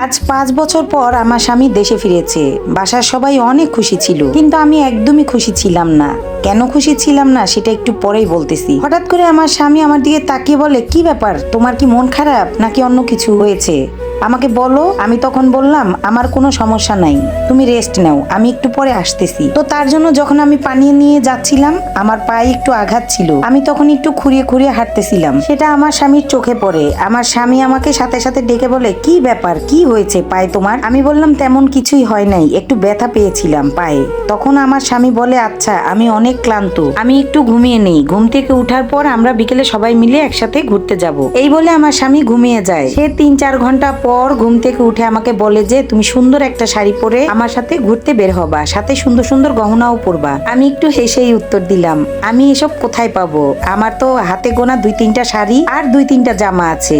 আজ পাঁচ বছর পর আমার স্বামী দেশে ফিরেছে। বাসার সবাই অনেক খুশি ছিল। কিন্তু আমি একদমই খুশি ছিলাম না। কেন খুশি ছিলাম না সেটা একটু পরেই বলতেছি। হঠাৎ করে আমার স্বামী আমার দিকে তাকিয়ে বলে, কি ব্যাপার? তোমার কি মন খারাপ? নাকি অন্য কিছু হয়েছে? আমাকে বলো, আমি তখন বললাম, আমার কোনো সমস্যা নাই। তুমি রেস্ট নাও। আমি একটু পরে আসতেছি। তো তার জন্য যখন আমি পানি নিয়ে যাচ্ছিলাম, আমার পায়ে একটু আঘাত ছিল। আমি তখন একটু খুঁড়িয়ে খুঁড়িয়ে হাঁটতেছিলাম। সেটা আমার স্বামীর চোখে পড়ে। আমার স্বামী আমাকে সাথে সাথে ডেকে বলে, কি ব্যাপার? কি হয়েছে পায়ে তোমার? আমি বললাম, তেমন কিছুই হয় নাই। একটু ব্যথা পেয়েছিলাম পায়ে। তখন আমার স্বামী বলে আচ্ছা আমি অনেক ক্লান্ত। আমি একটু ঘুমিয়ে নেই। ঘুম থেকে উঠার পর আমরা বিকেলে সবাই মিলে একসাথে ঘুরতে যাব। এই বলে আমার স্বামী ঘুমিয়ে যায়। সে তিন চার ঘণ্টা পর ঘুম থেকে উঠে আমাকে বলে যে, তুমি সুন্দর একটা শাড়ি পরে আমার সাথে ঘুরতে বের হবা। সাথে সুন্দর সুন্দর গহনাও পরবা। আমি একটু হেসেই উত্তর দিলাম, আমি এসব কোথায় পাবো? আমার তো হাতে গোনা দুই তিনটা শাড়ি আর দুই তিনটা জামা আছে।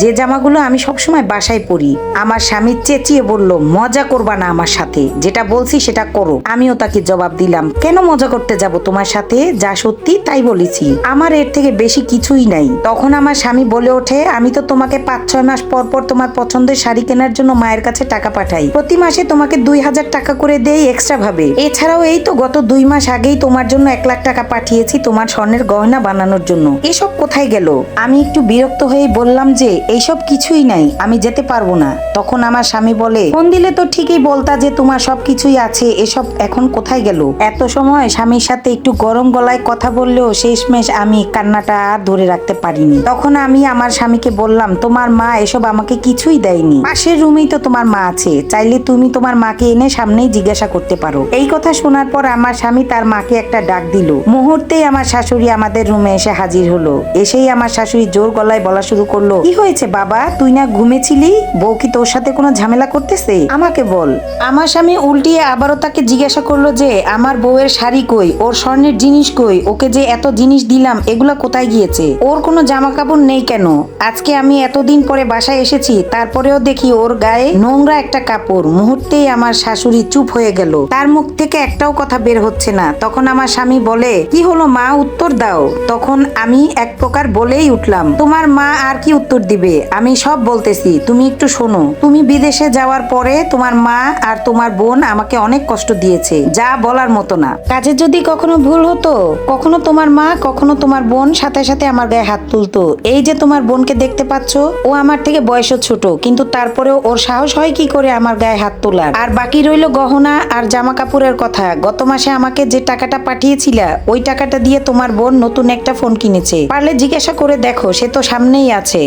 যে জামাগুলো আমি সবসময় বাসায় পরি, আমার স্বামী চেঁচিয়ে বলল, মজা করবা না আমার সাথে, যেটা বলছি সেটা করো। আমিও তাকে জবাব দিলাম, কেন মজা করতে যাব তোমার সাথে? যা সত্যি তাই বলেছি। আমার এর থেকে বেশি কিছুই নাই। তখন আমার স্বামী বলে ওঠে, আমি তো তোমাকে পাঁচ ছয় মাস পর পর তোমার পছন্দের শাড়ি কেনার জন্য মায়ের কাছে টাকা পাঠাই। প্রতি মাসে তোমাকে দুই হাজার টাকা করে দেই এক্সট্রা ভাবে এছাড়াও এই তো গত দুই মাস আগেই তোমার জন্য এক লাখ টাকা পাঠিয়েছি তোমার স্বর্ণের গয়না বানানোর জন্য। এসব কোথায় গেল? আমি একটু বিরক্ত হয়ে বললাম যে, এইসব কিছুই নাই, আমি যেতে পারব না। তখন আমার স্বামী বলে, ফোন দিলে তো ঠিকই বলতা যে তোমার সব কিছুই আছে, এসব এখন কোথায় গেল? এত সময় স্বামীর সাথে একটু গরম গলায় কথা বললেও শেষমেশ আমি কান্নাটা আর ধরে রাখতে পারিনি। তখন আমি আমার স্বামীকে বললাম, তোমার মা এসব আমাকে কিছুই দেয়নি। পাশের রুমেই তো তোমার মা আছে। চাইলে তুমি তোমার মাকে এনে সামনেই জিজ্ঞাসা করতে পারো। এই কথা শোনার পর আমার স্বামী তার মাকে একটা ডাক দিল। মুহূর্তেই আমার শাশুড়ি আমাদের রুমে এসে হাজির হলো। এসেই আমার শাশুড়ি জোর গলায় বলা শুরু করল, কি হয়েছে বাবা? তুই না ঘুমেছিলি? বউ কি তোর সাথে কোনো ঝামেলা করতেছে? আমাকে বল। আমার স্বামী উল্টিয়ে আবারও তাকে জিজ্ঞাসা করল যে, আমার বউয়ের শাড়ি কই? ওর স্বর্ণের জিনিস কই? ওকে যে এত জিনিস দিলাম, এগুলা কোথায় গিয়েছে? ওর কোনো জামা কাপড় নেই কেন? আজকে আমি এতদিন পরে বাসায় এসেছি, তারপরেও দেখি ওর গায়ে নোংরা একটা কাপড়। মুহূর্তেই আমার শাশুড়ি চুপ হয়ে গেল। তার মুখ থেকে একটাও কথা বের হচ্ছে না। তখন আমার স্বামী বলে, কি হলো মা, উত্তর দাও। তখন আমি এক প্রকার বলেই উঠলাম, তোমার মা আর কি উত্তর দিবে? আমি সব বলতেছি, তুমি একটু শোনো। তুমি বিদেশে যাওয়ার পরে তোমার মা আর তোমার বোন আমাকে অনেক কষ্ট দিয়েছে, যা বলার মতো না। কাজের যদি কখনো ভুল হতো, কখনো তোমার মা, কখনো তোমার বোন সাথে সাথে আমার গায়ে হাত তুলতো। এই যে তোমার বোনকে দেখতে পাচ্ছ, ও আমার থেকে বয়সও ছোট, কিন্তু তারপরেও ওর সাহস হয় কি করে আমার গায়ে হাত তোলার? আর বাকি রইল গহনা আর জামা কাপড়ের কথা। গত মাসে আমাকে যে টাকাটা পাঠিয়েছিলা, ওই টাকাটা দিয়ে তোমার বোন নতুন একটা ফোন কিনেছে। পারলে জিজ্ঞাসা করে দেখো, সে তো সামনেই আছে।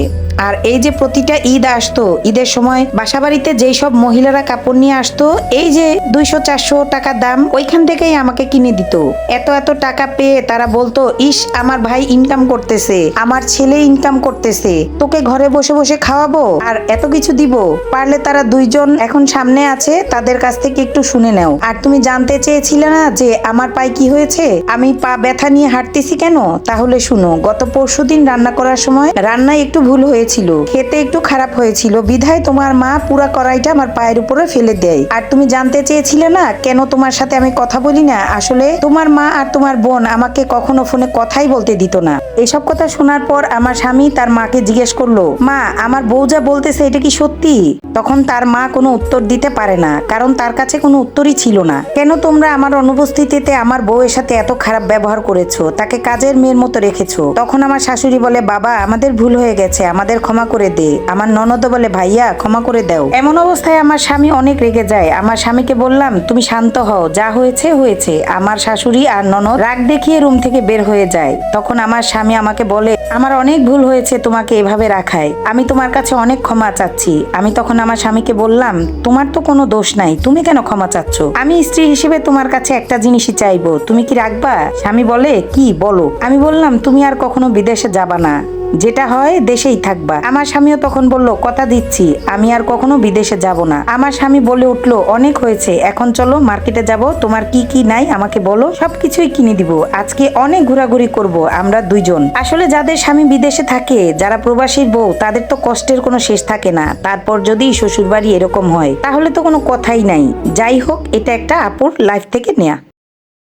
আর এই যে প্রতিটা ঈদ আসতো, ঈদের সময় বাসাবাড়িতে যেই সব মহিলারা কাপড় নিয়ে আসতো, এই যে দুইশো, চারশো টাকা দাম, ওইখান থেকেই আমাকে কিনে দিত। এত এত টাকা পেয়ে তারা বলতো, ইস, আমার ভাই ইনকাম করতেছে, আমার ছেলে ইনকাম করতেছে, তোকে ঘরে বসে বসে খাওয়াবো আর এত কিছু দিব। পারলে তারা দুইজন এখন সামনে আছে, তাদের কাছ থেকে একটু শুনে নাও। আর তুমি জানতে চেয়েছিলে না যে আমার পায়ে কি হয়েছে? আমি পা ব্যথা নিয়ে হাঁটতেছি কেন? তাহলে শুনো, গত পরশুদিন রান্না করার সময় রান্নায় একটু ভুল হয়েছিল, খেতে একটু খারাপ হয়েছিল, বিধায় তোমার মা পুরা কড়াইটা আমার পায়ের উপরে ফেলে দেয়। আর তুমি জানতে চেয়েছিলে না, কেন তোমার সাথে আমি কথা বলি না? আসলে তোমার মা আর তোমার বোন আমাকে কখনো ফোনে কথাই বলতে দিত না। এসব কথা শোনার পর আমার স্বামী তার মাকে জিজ্ঞেস করল, মা, আমার বউ যা বলতেছে এটা কি সত্যি? তখন তার মা কোনো উত্তর দিতে পারে না, কারণ তার কাছে কোনো উত্তরই ছিল না। কেন তোমরা আমার অনুপস্থিতিতে আমার বউয়ের সাথে এত খারাপ ব্যবহার করেছ? তাকে কাজের মেয়ের মতো রেখেছো? তখন আমার শাশুড়ি বলে, বাবা, আমাদের ভুল হয়ে গেছে, আমাদের ক্ষমা করে দে। আমার ননদ বলে, ভাইয়া ক্ষমা করে দাও। এমন অবস্থায় আমার স্বামী অনেক রেগে যায়। আমার স্বামীকে বললাম, তুমি শান্ত হও। যা হয়েছে হয়েছে। আমার শাশুড়ি আর ননদ রাগ দেখিয়ে রুম থেকে বের হয়ে যায়। তখন আমার স্বামী আমাকে বলে, আমার অনেক ভুল হয়েছে তোমাকে এভাবে রাখায়। আমি তোমার কাছে অনেক ক্ষমা চাচ্ছি। আমি তখন আমার স্বামীকে বললাম, তোমার তো কোনো দোষ নাই। তুমি কেন ক্ষমা চাচ্ছ? আমি স্ত্রী হিসেবে তোমার কাছে একটা জিনিসই চাইব। তুমি কি রাখবা? স্বামী বলে, কি? বলো। আমি বললাম, তুমি আর কখনো বিদেশে যাবা না। যেটা হয় দেশেই থাকবা। আমার স্বামীও তখন বলল, কথা দিচ্ছি, আমি আর কখনো বিদেশে যাব না। আমার স্বামী বলে উঠল, অনেক হয়েছে, এখন চলো মার্কেটে যাব, তোমার কি কি নাই আমাকে বলো, সবকিছুই কিনে দিব। আজকে অনেক ঘোরাঘুরি করব, আমরা দুইজন। আসলে যাদের স্বামী বিদেশে থাকে, যারা প্রবাসীর বউ, তাদের তো কষ্টের কোনো শেষ থাকে না। তারপর যদি শ্বশুরবাড়ি এরকম হয়, তাহলে তো কোনো কথাই নাই। যাই হোক, এটা একটা আপুর লাইফ থেকে নেয়া।